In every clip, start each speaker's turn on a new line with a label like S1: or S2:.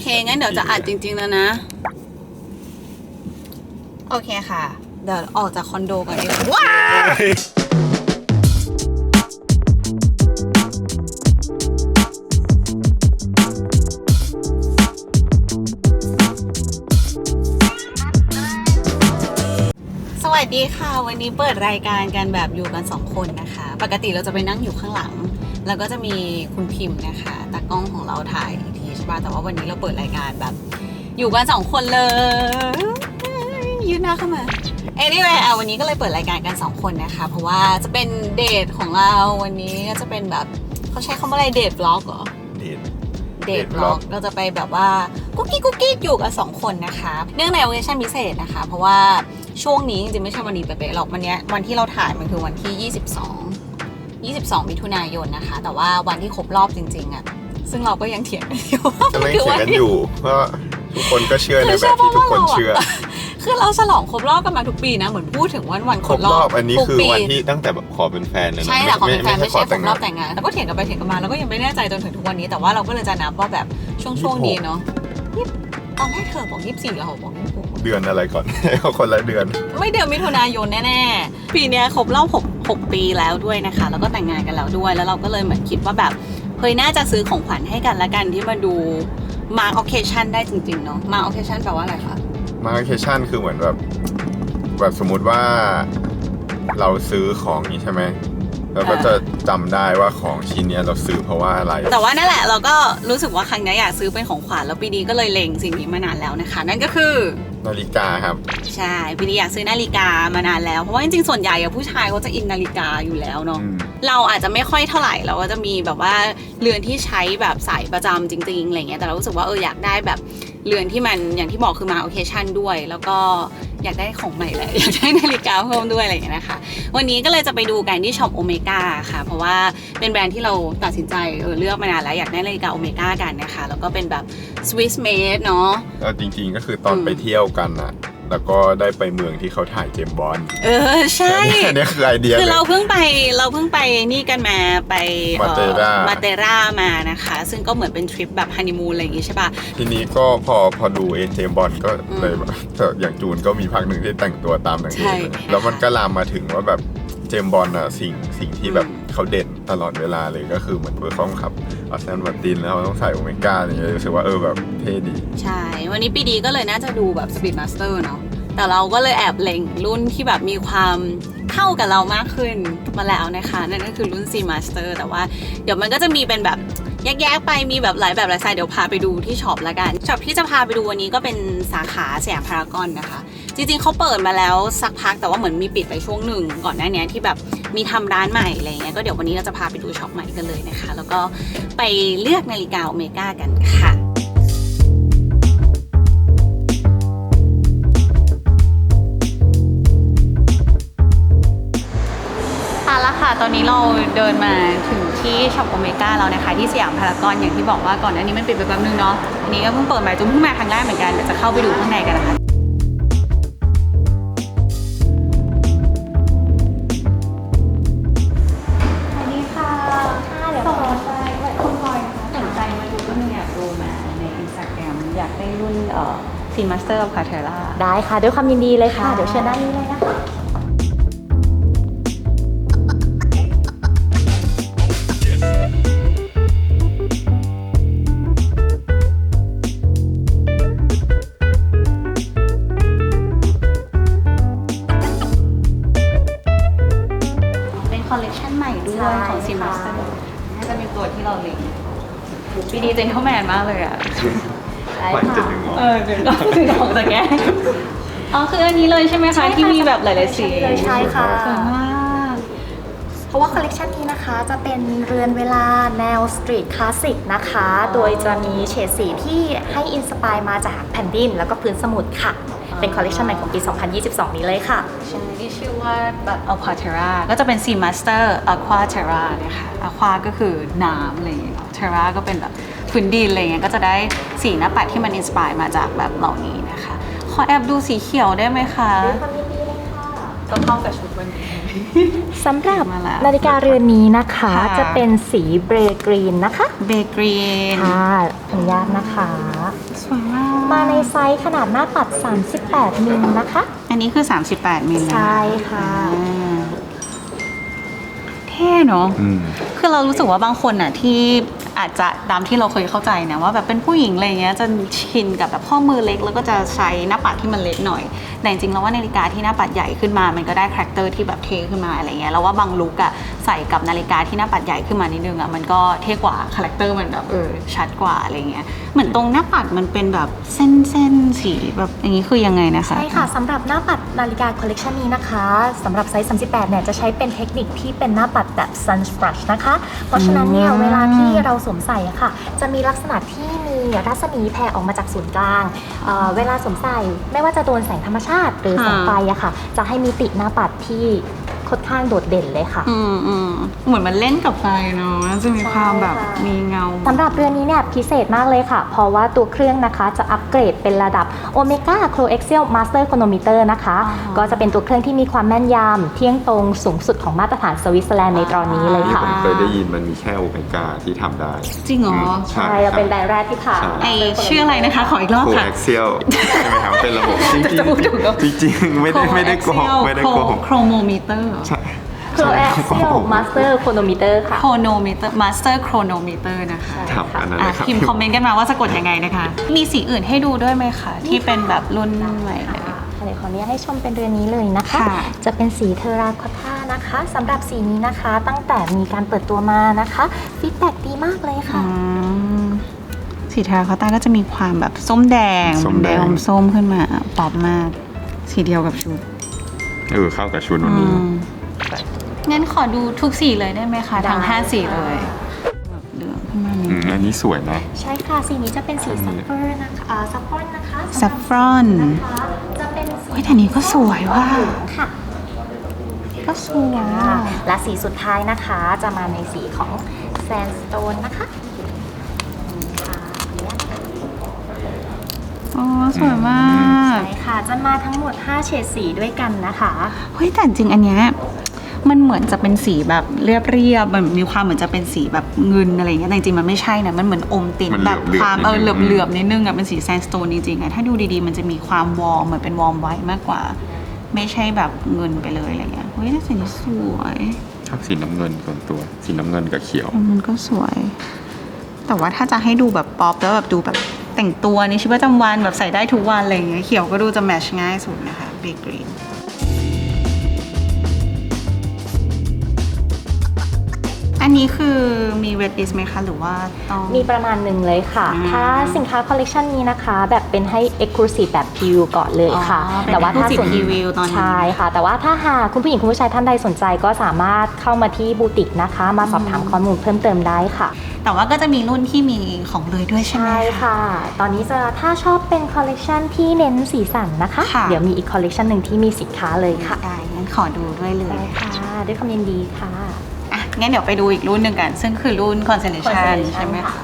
S1: เค งั้นเดี๋ยวจะอัดจริง ๆ แล้วนะ โอเคค่ะ เดี๋ยวออกจากคอนโดก่อนดีกว่าว้าสวัสดีค่ะ วันนี้เปิดรายการกันแบบอยู่กันสองคนนะคะ ปกติเราจะไปนั่งอยู่ข้างหลัง แล้วก็จะมีคุณพิมพ์นะคะตากล้องของเราถ่าย ช่ปะแต่ว่าวันนี้เราเปิดรายการแบบ อยู่กันสองคนเลย ยืนหน้าเข้ามา anyway อะวันนี้ก็เลยเปิดรายการกันสองคนนะคะ เพราะว่าจะเป็นเดทของเราวันนี้ก็จะเป็นแบบเขาใช้คำว่าอะไรเดทบล็อกเหรอ
S2: เดท
S1: เดท
S2: Date
S1: บล็อก
S2: vlog
S1: เราจะไปแบบว่ากุ๊กกิ๊กกุ๊กกิ๊กอยู่กับสองคนนะคะ เนื่องในโอเคชั่นพิเศษนะคะ เพราะว่าช่วงนี้จริงๆไม่ใช่วันนี้เป๊ะๆหรอกวันเนี้ยวันที่เราถ่ายมันคือวันที่ 22 22 มิถุนายนนะคะ แต่ว่าวันที่ครบรอบจริงๆอะ ซึ่งเราก็ยังเถียงกันอยู่ว่า
S2: จะไม่
S1: คือ
S2: เถียง
S1: วัน
S2: กัน
S1: ที่
S2: อยู่เพราะทุกคนก็เชื่อใน
S1: คือ
S2: แบบที่ทุกคน
S1: เชื่
S2: เชื่
S1: อ
S2: อ
S1: ว่าเราอะคือเราฉลองครบรอบกันมาทุกปีนะ เหมือนพูดถึงวันวัน
S2: ค
S1: ค
S2: ร
S1: ร
S2: บบร
S1: ร
S2: อ
S1: อ
S2: บบอันนี้
S1: ทุก
S2: คือ
S1: ปี
S2: วันที่ตั้งแต่แบบขอเป็นแฟนเลยนะ
S1: ใช่แต่ขอเป็นแฟนไม่ใช่ครบรอบ
S2: ง
S1: แต่งงานแล้วก็เถียงกันไปเถียงกันมาแล้วก็ยังไม่แน่ใจจนถึงทุกวันนี้แต่ว่าเราก็เลยจะนับว่าแบบช่วงช่วงๆนี้เนาะยี่ตอนแรกเธอบอกยี่สิบสี่เราบอกยี่สิบหก
S2: เดือนอะไรก่อนเอาคนละเดือน
S1: ไม่เดือนมิถุนายนแน่ๆปีเนี้ยครบรอบ6 6ปีแล้วด้วยนะคะ แล้วก็แต่งงานกันแล้วด้วย แล้วเราก็เลยเหมือนคิดว่าแบบ เฮ้ยน่าจะซื้อของขวัญให้กันละกันที่มาดูมาโอเคชันได้จริงๆเนาะมาโอเคชันแปลว่าอะไรคะ
S2: มาเคชั่นคือเหมือนแบบแบบสมมุติว่าเราซื้อของนี้ใช่ไหมเราก็จะจำได้ว่าของชิ้นเนี้ยเราซื้อเพราะว่าอะไร
S1: แต่ว่านั่นแหละเราก็รู้สึกว่าครั้งนี้อยากซื้อเป็นของขวัญแล้วปีนี้ก็เลยเล็งสิ่งนี้มานานแล้วนะคะ นั่นก็คือ
S2: นาฬิกาครับ
S1: ใช่ปีนี้อยากซื้อนาฬิกามานานแล้ว เพราะว่าจริงๆส่วนใหญ่อะผู้ชายเขาจะอินนาฬิกาอยู่แล้วเนาะ
S2: อืม
S1: เราอาจจะไม่ค่อยเท่าไหร่เราก็จะมีแบบว่าเรือนที่ใช้แบบสายประจำจริงๆอะไรเงี้ยแต่เรารู้สึกว่าเอออยากได้แบบ เรือนที่มันอย่างที่บอกคือมาโอเคชั่นด้วย แล้วก็อยากได้ของใหม่แหละอยากได้นาฬิกาเพิ่มด้วยอะไรอย่างเงี้ยนะคะ วันนี้ก็เลยจะไปดูกันที่ช็อปโอเมก้าค่ะ เพราะว่าเป็นแบรนด์ที่เราตัดสินใจเออเลือกมานานแล้วอยากได้นาฬิกาโอเมก้ากันนะคะ แล้วก็เป็นแบบสวิสเมดเนาะ
S2: แล้วจริงๆก็คือตอนไปเที่ยวกันอะ แล้วก็ได้ไปเมืองที่เขาถ่ายเจมส์บอล
S1: เออใช่
S2: อันนี้คือไอเดีย
S1: คือ
S2: เลย
S1: เราเพิ่งไปเราเพิ่งไปนี่กันมาไปเอ่อ
S2: Matera
S1: มาเตรามานะคะ ซึ่งก็เหมือนเป็นทริปแบบฮันนีมูนอะไรอย่างงี้ใช่ป่ะ
S2: ทีนี้ก็พอพอดูเอเจมส์บอลก็
S1: อืม
S2: เลยแบบอย่างจูนก็มีพักหนึ่งที่แต่งตัวตามหนัง
S1: ใช่
S2: เอกเลยแล้วมันก็ลามมาถึงว่าแบบเจมส์บอลอะสิ่งสิ่งที่แบบ
S1: อืม
S2: เขาเด่นตลอดเวลาเลยก็คือเหมือนเบอร์ข้องขับอาร์เซนมาตินแล้วเขาต้องใส่โอเมก้าอย่างเงี้ยรู้สึกว่าเออแบบเท่ดี
S1: ใช่ วันนี้ปีดีก็เลยน่าจะดูแบบ Speed Master เนาะแต่เราก็เลยแอบเล็งรุ่นที่แบบมีความเข้ากับเรามากขึ้นมาแล้วนะคะนั่นก็คือรุ่น C Master แต่ว่าเดี๋ยวมันก็จะมีเป็นแบบแยกๆไปมีแบบหลายแบบหลายไซส์เดี๋ยวพาไปดูที่ช็อปละกันช็อปที่จะพาไปดูวันนี้ก็เป็นสาขาสยามพารากอนนะคะ จริงๆเขาเปิดมาแล้วสักพักแต่ว่าเหมือนมีปิดไปช่วงหนึ่งก่อนหน้านี้ที่แบบ มีทำร้านใหม่อะไรเงี้ยก็เดี๋ยววันนี้เราจะพาไปดูช็อปใหม่กันเลยนะคะ แล้วก็ไปเลือกนาฬิกาโอเมก้ากันค่ะเอาละค่ะตอนนี้เราเดินมาถึงที่ช็อปโอเมก้าแล้วนะคะ ที่สยามพารากอนอย่างที่บอกว่าก่อนหน้านี้มันปิดไปแป๊บนึงเนาะอันนี้ก็เพิ่งเปิดมาจุ้มเพิ่งมาครั้งแรกเหมือนกันเดี๋ยวจะเข้าไปดูข้างในกันนะคะ ซีมาสเตอร์กับคาเทล่า
S3: ได้ค่ะ ด้วยความยินดีเลยค่ะ
S1: ค่ะ
S3: เดี๋ยวเชิญด้านนี้เลยนะคะ
S1: เป็นคอลเลกชันใหม่ด้วย
S3: ใช่
S1: ของซีมาสเตอร์
S3: ค่ะ
S1: น่าจะเป็นตัวที่เราเล็งปีดีเจนเข้าแมนมากเลยอะ
S3: ได้
S2: ขวัญจะ
S3: ค่ะ
S2: ดึง ออก
S1: เออดึงออกดึงออกจากแกอ๋อคืออันนี้เลยใช่ไหม
S3: ใช่
S1: คะ
S3: ค่ะ
S1: ที่มีแบบหลายๆสี
S3: เลยใช่ค่ะ
S1: สวยมาก
S3: เพราะว่าคอลเลกชันนี้นะคะจะเป็นเรือนเวลาแนวสตรีทคลาสสิกนะคะ โดยจะมีเฉดสีที่ให้อินสปายมาจากแผ่นดินแล้วก็พื้นสมุทรค่ะ เป็นคอลเลกชันใหม่ของปี 2022 นี้เลยค่ะ
S1: ใช่ที่ชื่อว่าแบบ Aquaterra ก็จะเป็น Sea Master Aquaterra นะคะ Aqua ก็คือน้ำอะไรอย่างเงี้ย Terra ก็เป็นแบบ พื้นดินอะไรเงี้ยก็จะได้สีหน้าปัดที่มันอินสปายมาจากแบบเหล่านี้นะคะ ขอแอบดูสีเขียวได้ไหมคะ
S3: ด้วยความยินดีเลยค่ะ
S1: ก็เข้ากับชุดวันนี้
S3: สำหรับ
S1: มาแล้ว
S3: นาฬิกาเรือนนี้นะคะ
S1: ค่ะ
S3: จะเป็นสีเบรกรีนนะคะ
S1: เบเกรีน
S3: ค่ะอนุญาตนะคะ
S1: สวยมาก
S3: มาในไซส์ขนาดหน้าปัด 38 มิลนะคะ
S1: อันนี้คือ 38มิลนะ
S3: ใช่ค่ะ
S1: อ่าเท่เนาะ
S2: อืม
S1: คือเรารู้สึกว่าบางคนอะที่ อาจจะตามที่เราเคยเข้าใจนะว่าแบบเป็นผู้หญิงอะไรเงี้ยจะชินกับแบบข้อมือเล็กแล้วก็จะใช้หน้าปัดที่มันเล็กหน่อยแต่จริงๆแล้วว่านาฬิกาที่หน้าปัดใหญ่ขึ้นมา มันก็ได้คาแรคเตอร์ที่แบบเท่ขึ้นมาอะไรเงี้ยแล้วว่าบางลุกอะใส่กับนาฬิกาที่หน้าปัดใหญ่ขึ้นมานิดนึงอะมันก็เท่กว่าคาแรคเตอร์มันแบบเออชัดกว่าอะไรเงี้ยเหมือนตรงหน้าปัดมันเป็นแบบเส้นเส้นๆสีแบบอย่างนี้คือยังไงนะคะ
S3: ใช่ค่ะสำหรับหน้าปัดนาฬิกาคอลเลกชันนี้นะคะสำหรับไซส์ 38 เนี่ยจะใช้เป็นเทคนิคที่เป็นหน้าปัดแบบ sun brush นะคะ เพราะฉะนั้นเนี่ย
S1: อืม
S3: เวลาที่เราสวมใส่อะค่ะ จะมีลักษณะที่มีรัศมีแผ่ออกมาจากศูนย์กลางเอ่อเวลาสวมใส่ไม่ว่าจะโดนแสงธรรมชาติหรือแสงไฟอะค่ะ จะให้มีติหน้าปัดที่ ค่อนข้างโดดเด่นเลยค่ะ
S1: อืมอืมเหมือนมันเล่นกับไฟเนาะมันจะมีความแบบ
S3: ใช่ค่ะ
S1: มีเงา
S3: สำหรับเรือนนี้เนี่ยพิเศษมากเลยค่ะ เพราะว่าตัวเครื่องนะคะจะอัปเกรดเป็นระดับ Omega Coaxial Master Chronometer นะคะ
S1: อ่าฮะ
S3: ก็จะเป็นตัวเครื่องที่มีความแม่นยำเที่ยงตรงสูงสุดของมาตรฐานสวิตเซอร์แลนด์ในตอนนี้เลยค่ะ
S2: ผมเคยได้ยินมันมีแค่โอเมก้าที่ทำได้
S1: จริงเหรอ
S2: ม
S3: ใช่เราเป็นแบรนด์แรกที่ผ่าน
S2: ใช่
S1: ไอชื่ออะไรนะคะ ขออีกรอบ
S2: โค
S1: ค่ะ
S2: แอคเซียลใช่ไหมครับเป็นระบบจริง
S1: จะพูดถูกเหรอ
S2: ๆจริงๆไม่ได้ไม่ได้โกหกไม่ได้โกหก
S1: โครโมมิเตอร์
S2: ใช่
S3: Coaxial Master Chronometer ค่ะ
S1: โครโนมิเตอร์มาสเตอร์โครโนมิเตอร์นะคะ
S2: ครับอันนั้น
S1: อะ
S2: นะครับ
S1: พิมพ์คอมเมนต์กันมาว่าสะกดยังไงนะคะ มีสีอื่นให้ดูด้วยไหมคะ ที่เป็นแบบรุ่นใหม่เลย
S3: ค่ะเดี๋ยวขออนุญาตให้ชมเป็นเรือนนี้เลยนะคะ
S1: ค่ะ
S3: จะเป็นสีเทอราคอตตานะคะสำหรับสีนี้นะคะ ตั้งแต่มีการเปิดตัวมานะคะฟีดแบ็ดีมากเลยค่ะ
S1: อืมสีทาคาต้าก็จะมีความแบบส้มแดง
S2: ส้มแดง
S1: อมส้มขึ้นมาป๊อปมาก สีเดียวกับชุด
S2: เออเข้ากับชุดวันนี้
S1: อืมงั้นขอดูทุกสีเลยได้ไหมคะ
S3: ได้
S1: ทั้ง5สีเลยแบบเหลืองขึ้นมานิด
S2: อืมอันนี้สวยนะ
S3: ใช่ค่ะสีนี้จะเป็นสีซัฟเฟอร์นะคะอ่าซัฟฟรอนนะคะ
S1: ซัฟฟรอน
S3: นะคะจะเป็นสี
S1: โอ้ยแต่นี้ก็สวยว่ะ
S3: ค่ะ
S1: ก็สวย
S3: ค่ะและสีสุดท้ายนะคะ จะมาในสีของแซนสโตนนะคะค่ะ
S1: โอ้สวยมาก
S3: ใช่ค่ะจะมาทั้งหมด 5 เฉดสีด้วยกันนะคะ
S1: เฮ้ยแต่จริงอันเนี้ยมันเหมือนจะเป็นสีแบบเรียบๆมันมีความเหมือนจะเป็นสีแบบเงินอะไรอย่างเงี้ยแต่จริงๆมันไม่ใช่นะมันเหมือนอมติด
S2: มัน
S1: แบบ
S2: เหลือบๆ
S1: ความเออ
S2: นิดนึง
S1: เหลือบๆนิดนึงอะเป็นสีแซนสโตนจริงๆอะถ้าดูดีๆ มันจะมีความวอร์มเหมือนเป็นวอร์มไว้มากกว่า ไม่ใช่แบบเงินไปเลยอะไรเงี้ยเฮ้ยแต่สีนี้สวย
S2: ชอบสีน้ำเงินส่วนตัว สีน้ำเงินกับเขียว
S1: มันก็สวย แต่ว่าถ้าจะให้ดูแบบป๊อปแล้วแบบดูแบบ แต่งตัวในชีวิตประจำวันแบบใส่ได้ทุกวันอะไรอย่างเงี้ยเขียวก็ดูจะแมชง่ายสุดนะคะเบกรี อันนี้คือมีเวทลิสไหมคะหรือว่าต้อง
S3: มีประมาณหนึ่งเลยค่ะ
S1: อืม
S3: ถ้าสินค้าคอลเลกชันนี้นะคะ แบบเป็นให้ Exclusive แบบ Preview ก่อนเลยค่ะ
S1: อ๋อเป็น
S3: แต่ว่าถ้า
S1: Exclusive
S3: ส่วน
S1: Preview ตอนนี้
S3: ใช่ค่ะ แต่ว่าถ้าหากคุณผู้หญิงคุณผู้ชายท่านใดสนใจก็สามารถเข้ามาที่บูติกนะคะ มาสอบถามข้อมูลเพิ่มเติมได้ค่ะ
S1: แต่ว่าก็จะมีรุ่นที่มีของเลยด้วยใช่ไหม
S3: ใช่ค่ะ ตอนนี้จะถ้าชอบเป็นคอลเลกชันที่เน้นสีสันนะคะ
S1: ค่ะ
S3: เดี๋ยวมีอีกคอลเลกชันหนึ่งที่มีสินค้าเลยค่ะ
S1: ได้งั้นขอดูด้วยเลย
S3: ได้ค่ะ ด้วยความยินดีค่ะ
S1: อะ งั้นเดี๋ยวไปดูอีกรุ่นหนึ่งกัน ซึ่งคือรุ่น Constellation ใช่ไหมคะ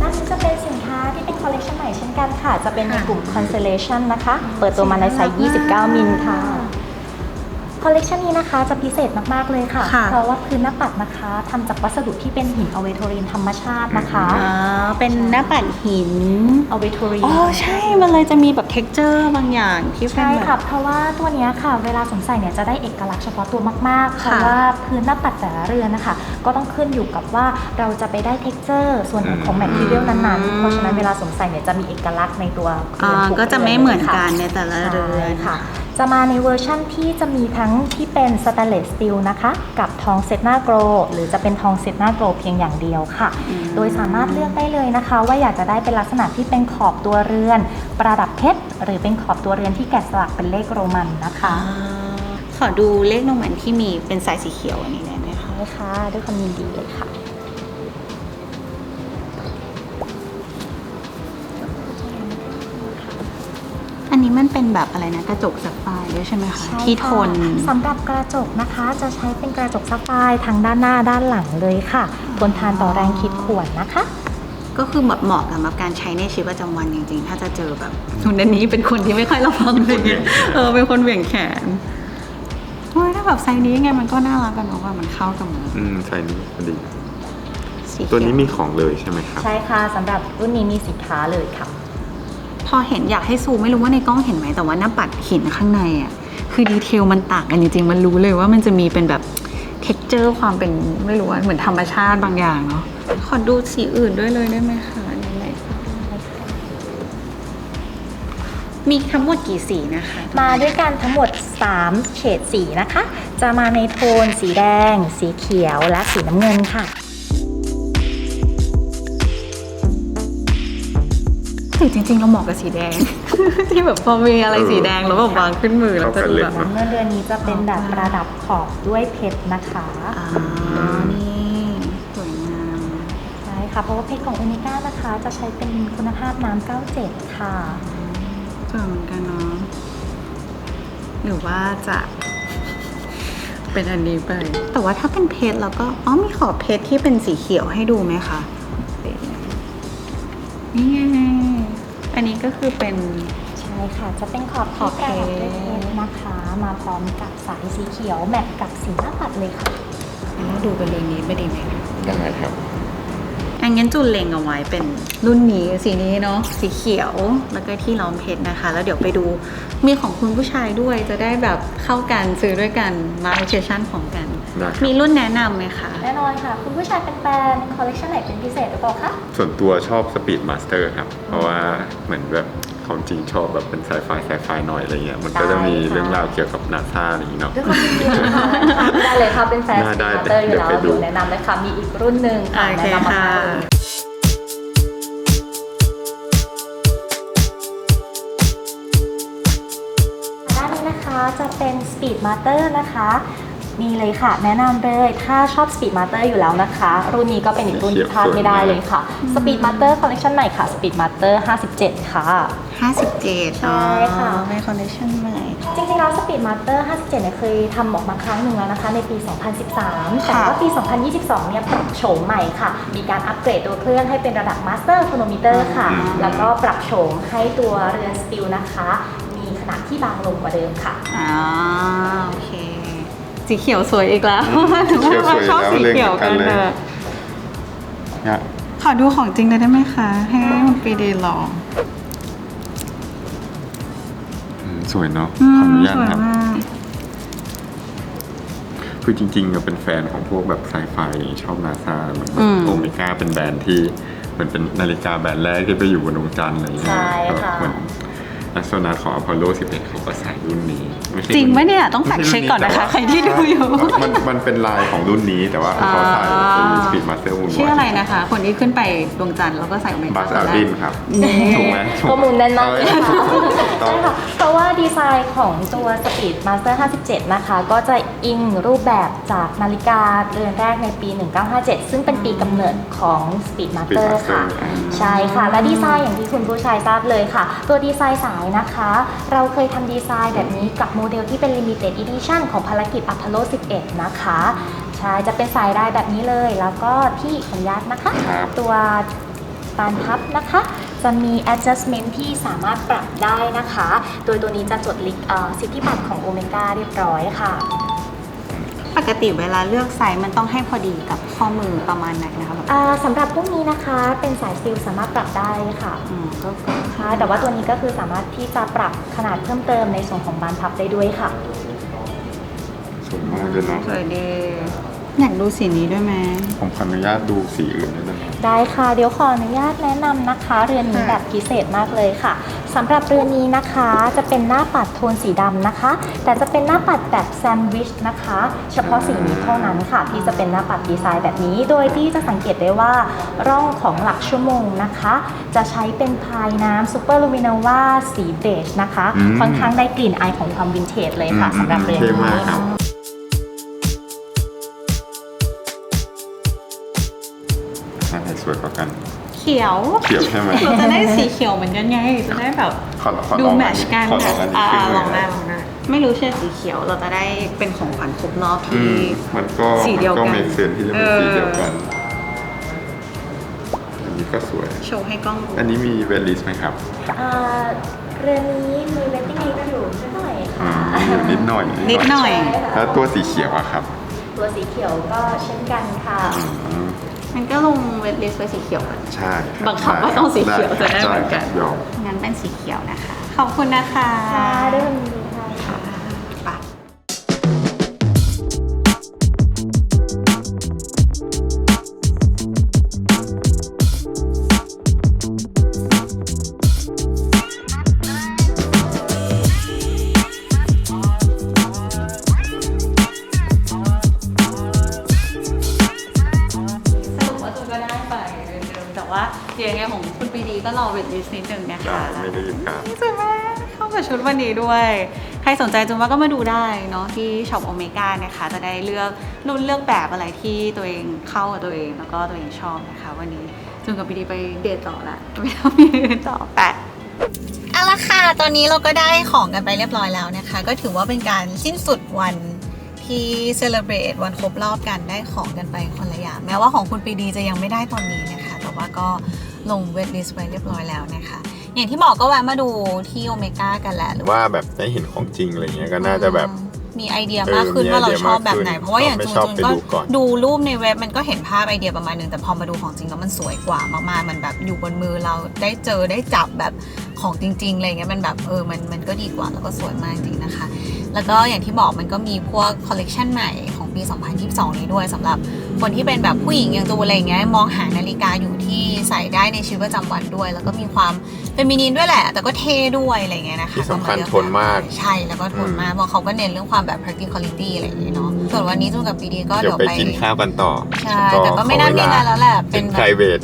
S3: ด้านนี้จะเป็นสินค้าที่เป็นคอลเลกชันใหม่เช่นกันค่ะ จะเป็นในกลุ่ม Constellation นะคะ เปิดตัวมาในไซส์ 29 มิลค่ะ คอลเลกชันนี้นะคะจะพิเศษมาก ๆ เลยค่ะ
S1: ค่ะ
S3: เพราะว่าพื้นหน้าปัดนะคะทำจากวัสดุที่เป็นหินอเวโทรีนธรรมชาตินะคะ
S1: อ๋อเป็นหน้าปัดหิน
S3: อเวโทรีน
S1: อ๋อใช่ มันเลยจะมีแบบ texture บางอย่างที่เป็น
S3: ใช่
S1: แบบ
S3: ค่ะเพราะว่าตัวเนี้ยค่ะ เวลาสวมใส่เนี่ยจะได้เอกลักษณ์เฉพาะตัวมากๆ เพ
S1: ค่ะ
S3: ราะว่าพื้นหน้าปัดแต่ละเรือนนะคะ ก็ต้องขึ้นอยู่กับว่าเราจะไปได้ texture ส่วนไหนของ
S2: อืม
S3: material นั้นๆเพราะฉะนั้นเวลาสวมใส่เนี่ยจะมีเอกลักษณ์ในตัว
S1: อ่า
S3: เรือนทุ
S1: ก็จะไม่เหมือน
S3: ค่ะ
S1: กันในแต่ละเรือน
S3: ใช่ค่ะ จะมาในเวอร์ชั่นที่จะมีทั้งที่เป็นสแตนเลสสตีลนะคะ กับทองเซตหน้าโกลหรือจะเป็นทองเซตหน้าโกลเพียงอย่างเดียวค่ะ
S1: อืม
S3: โดยสามารถเลือกได้เลยนะคะ ว่าอยากจะได้เป็นลักษณะที่เป็นขอบตัวเรือน ประดับเพชรหรือเป็นขอบตัวเรือนที่แกะสลักเป็นเลขโรมันนะคะ
S1: อ่าขอดูเลขโนแมนที่มีเป็นสายสีเขียวอันนี้ได้ไหมคะ
S3: ใช่ค่ะด้วยความยินดีเลยค่ะ
S1: นนี้มันเป็นแบบอะไรนะ กระจกสับไฟร์ด้วยใช่ไหมคะ
S3: ใช่
S1: ที่ท
S3: ค่ะ
S1: น
S3: สำหรับกระจกนะคะจะใช้เป็นกระจกซัฟไฟร์ทั้งด้านหน้าด้านหลังเลยค่ะทนทานต่อแรงขีดข่วนนะคะ
S1: ก็คือแบบเหมาะสำหรับการใช้ในชีวิตประจำวันจริงๆ ถ้าจะเจอแบบคนในนี้เป็นคนที่ไม่ค่อยระวังเลยเนี่ยเออเป็นคนเหวี่ยงแขนโอ้ยถ้าแบบไซส์นี้ยังไงมันก็น่ารักกันเนอะว่ามันเข้ากับมัน
S2: อืมใช่นี่พอดี
S1: สีเขีย
S2: ตัวนี้มีของเลยใช่ไหมครับ
S3: ใช่ค่ะสำหรับรุ่นนี้มีสินค้าเลยค่ะ
S1: พอเห็นอยากให้ซูมไม่รู้ว่าในกล้องเห็นไหมแต่ว่าหน้าปัดหินข้างในอะคือดีเทลมันต่างกันจริงๆ มันรู้เลยว่ามันจะมีเป็นแบบเท็กเจอร์ความเป็นไม่รู้ว่าเหมือนธรรมชาติบางอย่างเนาะขอดูสีอื่นด้วยเลยได้ไหมคะไหนๆมีทั้งหมดกี่สีนะคะ
S3: มาด้วยกันทั้งหมด 3 เฉดสีนะคะ จะมาในโทนสีแดง สีเขียวและสีน้ำเงินค่ะ
S1: หรือจริงๆ เราเหมาะกับสีแดง ที่แบบพอมีอะไรสีแดงแล้วแบบวางขึ้นมือแล้วจะดูแบบ
S2: เข้ากันเลย
S3: เมื่อเดือนนี้จะเป็นแบบประดับขอบด้วยเพชรนะคะ
S1: อ่านี่สวยงาม
S3: ใช่ค่ะเพราะว่าเพชรของโอเมก้านะคะจะใช้เป็นคุณภาพน้ำ97 ค่ะ
S1: สวยเหมือนกันเนาะหรือว่าจะเป็นอันนี้ไป แต่ว่าถ้าเป็นเพชรแล้วก็อ๋อมีขอบเพชรที่เป็นสีเขียวให้ดูไหมคะนี่ไง อันนี้ก็คือเป็น
S3: ใช่ค่ะ จะเป็นขอบ
S1: ขอบเพ
S3: ที่
S1: ชร
S3: ประดับด้วยเพชรนะคะ มาพร้อมกับสายสีเขียวแมทกับสีหน้าปัดเลยค่ะ
S1: เราดูเป็นเรื่องนี้ไม่ดีไหม
S2: ได้ครับ
S1: อันงั้นจุนเล็งเอาไว้เป็นรุ่นนี้สีนี้เนาะสีเขียวแล้วก็ที่ล้อมเพชรนะคะ แล้วเดี๋ยวไปดูมีของคุณผู้ชายด้วยจะได้แบบเข้ากันซื้อด้วยกันมาเชชั่นของกัน
S2: ได้ครับ
S1: มีรุ่นแนะนำไหมคะ
S3: แน่นอนค่ะ คุณผู้ชายเป็นแฟนคอลเลคชันไหนเป็นพิเศษหรือเปล่าคะ
S2: ส่วนตัวชอบ Speed Master ครับ เพราะว่าเหมือนแบบความจริงชอบแบบเป็นไซไฟไซไฟหน่อยอะไรเงี้ยมันก็จะมี
S3: ได้ค่ะ
S2: เรื่องราวเกี่ยวกับนาซาอะไรอย่างเงี้ยเนาะ
S3: ด้วยความยินดีค่ะได้เลยค่ะเป็นแฟน
S2: ได้
S3: ส
S2: ได้
S3: ปีดเตอร์อยู่แล้ว
S2: เดี๋ยวไปดู
S3: อยู่แนะนำเลยค่ะ มีอีกรุ่นหนึ่งค่ะ
S1: โอเค
S3: แนะนำมา
S1: ค่ะ
S3: ค่ะ ด้านนี้นะคะจะเป็น Speed Master นะคะ นี่เลยค่ะ แนะนำเลย ถ้าชอบ Speed Master อยู่แล้วนะคะ รุ่นนี้ก็เป็นอีกรุ่นที่พลาดไม่ได้เลยค่ะ Speed Master Collection ใหม่ค่ะ Speed Master 57 ค่ะ
S1: 57
S3: ใช่ค่ะ
S1: เป็นคอนเนคชั่นใหม่
S3: จริงๆแล้ว Speed Master 57เนี่ยเคยทำออกมาครั้งหนึ่งแล้วนะคะ ในปี 2013 แต่ว่าปี 2022 เนี่ยปรับโฉมใหม่ค่ะ มีการอัปเกรดตัวเครื่องให้เป็นระดับ Master Chronometer ค่ะ
S2: อืม
S3: แล้วก็ปรับโฉมให้ตัวเรือนสติลนะคะ มีขนาดที่บางลงกว่าเดิมค่ะ
S1: อ่า โอเค สีเขียวสวยอีกแล้ว
S2: อืม
S1: ถือว่า
S2: สีเขียวสวย
S1: ชอบ
S2: แล้ว
S1: สีเขียวกัน
S2: เล่นกัน
S1: เล
S2: เลย
S1: ย
S2: เนี่ย
S1: ขอดูของจริงเลยได้ไหมคะ ให้คุณปีดีลอง
S2: อืมสวยเนาะ
S1: อื
S2: ขออ
S1: ม
S2: นุญาต
S1: สวย
S2: ครับ
S1: มาก
S2: คือจริงๆอะเป็นแฟนของพวกแบบไซไฟชอบนาซาเหมือน
S1: อืม
S2: โอเมก้าเป็นแบรนด์ที่เหมือนเป็นนาฬิกาแบรนด์แรกที่ไปอยู่บนดวงจันทร์อะไรอย่างเงี้ย
S3: ใช่ค่ะ
S2: เหมือน นักโซนาของอพอลโล 11 เขาก็ใส่รุ่นนี้ไม่ใช่
S1: จริง
S2: รุ่
S1: ไหมเนี่ยต้องแฟกเช็คก่อนนะคะ ใครที่ดูอยู่
S2: มันมันเป็นลายของรุ่นนี้แต่ว่าเขาใส่เป็นสปีดมาสเตอร์มูน
S1: ชื่ออะไรนะคะ คนที่ขึ้นไปดวงจันทร์แล้วก็ใส่โอเม
S2: บั
S1: ก้า
S2: สอารินครับ ถูกไหมถูก
S3: ข้อมูลแน่นมากเลยค่ะ
S2: ถูกต้อง
S3: ใช่ค่ะเพราะว่าดีไซน์ของตัว Speed Master 57 นะคะ ก็จะอิงรูปแบบจากนาฬิกาเรือนแรกในปี 1957 ซึ่งเป็นปีกำเนิดของ Speed Master ค่ะ ใช่ค่ะ และดีไซน์อย่างที่คุณผู้ชายทราบเลยค่ะ ตัวดีไซน์สายนะคะ เราเคยทำดีไซน์แบบนี้กับโมเดลที่เป็น Limited Edition ของภารกิจ Apollo 11 นะคะใช่จะเป็นสายได้แบบนี้เลย แล้วก็ที่ขออนุญาตนะคะ
S2: ครับ
S3: ตัวปานพับนะคะ จะมี adjustment ที่สามารถปรับได้นะคะ โดยตัวนี้จะจดลิขเอ่อสิทธิบัตรของโอเมก้าเรียบร้อยค่ะ
S1: ปกติเวลาเลือกไซส์มันต้องให้พอดีกับข้อมือประมาณไหนนะคะแบบ
S3: อ่าสำหรับพวกนี้นะคะเป็นสายซิลสามารถปรับได้ค่ะ
S1: อืมก็ก็
S3: ค่ะ แต่ว่าตัวนี้ก็คือสามารถที่จะปรับขนาดเพิ่มเติมในส่วนของบานพับได้ด้วยค่ะ
S2: สวยมากเลยเนาะ
S1: สวยดีอยากดูสีนี้ด้วยไหม
S2: ผมขออนุญาตดูสีอื่นด้วยนะ
S3: ได้ค่ะ เดี๋ยวขออนุญาตแนะนำนะคะ เรือนนี้
S1: ค่ะ
S3: แบบพิเศษมากเลยค่ะสำหรับเรือนนี้นะคะจะเป็นหน้าปัดโทนสีดำนะคะ แต่จะเป็นหน้าปัดแบบแซนด์วิชนะคะ เฉพาะสีนี้เท่านั้นค่ะ ที่จะเป็นหน้าปัดดีไซน์แบบนี้ โดยที่จะสังเกตได้ว่าร่องของหลักชั่วโมงนะคะ จะใช้เป็นพายน้ำซูเปอร์ลูมิโนวาสีเบจนะคะ
S2: อืม
S3: ค่อนข้างได้กลิ่นอายของความวินเทจเลยค่ะ
S2: อืม
S3: สำหรับเรือน
S2: เท่
S3: นี้
S2: วยกว่ากัน
S1: เขียว
S2: เขียวใช่ไหม
S1: เราจะได้สีเขียวเหมือนกันไง จะได้แบบ
S2: ขอขอ
S1: ดู
S2: ลอง
S1: แม
S2: อัน
S1: ทช
S2: นี้
S1: กัน
S2: ขอลองอันนี้
S1: อ่า
S2: ขึ้น
S1: ลองได้
S2: เลย
S1: ลองได้ไม่รู้เชื่อสีเขียวเราจะได้เป็นของขวัญครบรอบ
S2: อื
S1: ที่
S2: มมันก็
S1: สีเดียวกัน
S2: ก็ make sense ที่จะเป็น
S1: เออ
S2: สีเดียวกัน อันนี้ก็สวย
S1: โชว์ให้กล้องดู
S2: อันนี้มีเวลิสไหมครับ
S3: เอ่อเรือนนี้มีเวทติ้งลิสต์อยู่นิดหน่อย
S2: อื
S3: ค่ะ
S2: มนิดหน่อย
S1: นิดหน่อย
S3: ใช่ค่ะ
S2: แล้วตัวสีเขียวอะครับ
S3: ตัวสีเขียวก็เช่นกันค่ะ
S2: อืม
S1: มันก็ลงเวทลิสต์ไว้สีเขียวกัน
S2: ใช่ครับ
S1: บังคับว่าต้องสีเขียวจะได้
S2: ใช่
S1: เหมือนกัน
S2: ยอม
S1: งั้นเป็นสีเขียวนะคะ ขอบคุณนะคะ
S3: ค่ะด้วยความยิ
S1: ด้วย ใครสนใจจุนว่าก็มาดูได้เนาะที่ช็อปโอเมก้านะคะ จะได้เลือกรุ่นเลือกแบบอะไรที่ตัวเองเข้ากับตัวเองแล้วก็ตัวเองชอบนะคะ วันนี้จุนกับปีดีไปเดทต่อละไม่ต้องมีต่อแปะเอาละค่ะ ตอนนี้เราก็ได้ของกันไปเรียบร้อยแล้วนะคะ ก็ถือว่าเป็นการสิ้นสุดวันที่เซเลบรตวันครบรอบกันได้ของกันไปคนละอย่างแม้ว่าของคุณปีดีจะยังไม่ได้ตอนนี้นะคะ แต่ว่าก็ลงเวทลิสต์ไว้เรียบร้อยแล้วนะคะ อย่างที่บอกก็แวะมาดูที่โอเมก้ากันแหละหรือว่า
S2: ว่าแบบได้เห็นของจริงอะไรเงี้ยก็น่าจะแบบ
S1: มีไอเดียมากขึ้น
S2: เออมี
S1: ว่าเรา
S2: ไอเดีย
S1: ชอบแบบไหน
S2: มากขึ้น
S1: เพราะว่าอย่าง
S2: ไม่
S1: จูน
S2: ชอบ
S1: จูน
S2: ไป
S1: ก็
S2: ดูก่อน
S1: ดูรูปในเว็บมันก็เห็นภาพไอเดียประมาณนึงแต่พอมาดูของจริงแล้วมันสวยกว่ามากๆ มันแบบอยู่บนมือเราได้เจอได้จับแบบของจริงๆอะไรเงี้ยมันแบบเออมันมันก็ดีกว่าแล้วก็สวยมากจริงนะคะ แล้วก็อย่างที่บอกมันก็มีพวกคอลเลกชันใหม่ของปี 2022 นี้ด้วยสำหรับคนที่เป็นแบบผู้หญิงอย่างตูนอะไรเงี้ยมองหานาฬิกาอยู่ที่ใส่ได้ในชีวิตประจำวันด้วย แล้วก็มีความ เป็นมินินด้วยแหละ แต่ก็เท่ด้วยอะไรเงี้ยนะคะ
S2: ที่สำคัญ
S1: ก็าเลือก
S2: ทนมาก
S1: ใช่แล้วก็ทนมากเพราะเขาก็เน้นเรื่องความแบบ practicality อะไรอย่างเงี้ยเนาะส่วนวันนี้จูนกับปีดีก็
S2: เดี๋
S1: เดี๋
S2: ย
S1: ยวว
S2: ไป
S1: ไป
S2: กินข้าวกันต่อ
S1: ใช่แต่ก็ไม่น่ามีอะไรแล้วแหละ
S2: เป็
S1: เป็นนแบบ
S2: private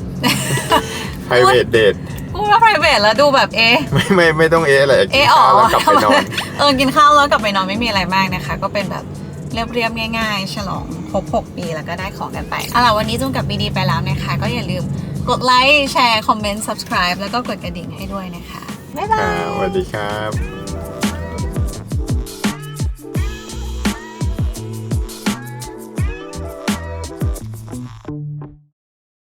S2: private date
S1: พูดว่า private แล้วดูแบบเอ๊ะ
S2: ไม่ไม่ไม่ต้องเอะอะไรกิ
S1: เอ๊ะ
S2: น
S1: อ๋อ
S2: ข้าวแล้วกลับไปนอน
S1: เออกินข้าวแล้วกลับไปนอนไม่มีอะไรมากนะคะ ก็เป็นแบบเรียบๆง่าย ๆ ฉลองครบ6ปีแล้วก็ได้ของกันไปเอาล่ะวันนี้จุ้งกับบีดีไปแล้วนะคะ ก็อย่าลืม กดไลค์ แชร์ คอมเมนต์ subscribe แล้วก็กดกระดิ่งให้ด้วยนะคะ บ๊ายบา
S2: อ่าย สวัสดีครับ